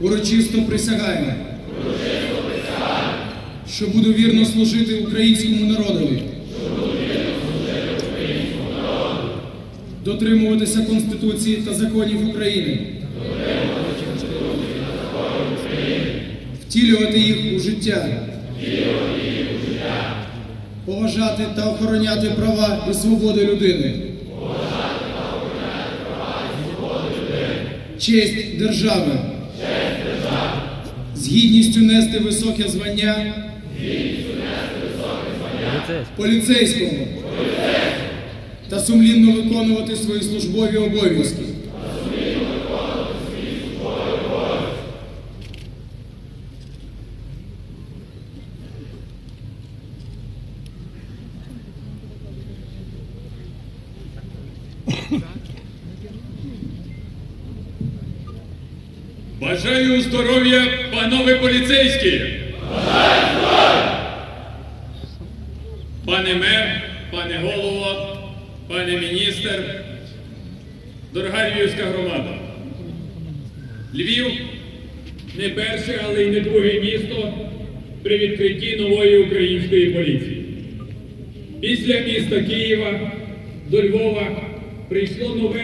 Урочисто присягаю, що буду вірно служити українському народові, дотримуватися Конституції та законів України, втілювати їх у життя, поважати та охороняти права і свободи людини. Честь держави. З гідністю нести високе звання поліцейського та сумлінно виконувати свої службові обов'язки. Бажаю здоров'я, панове поліцейські! Пане мер, пане голово, пане міністр, дорога львівська громада. Львів не перше, але й не друге місто при відкритті нової української поліції. Після міста Києва до Львова прийшло нове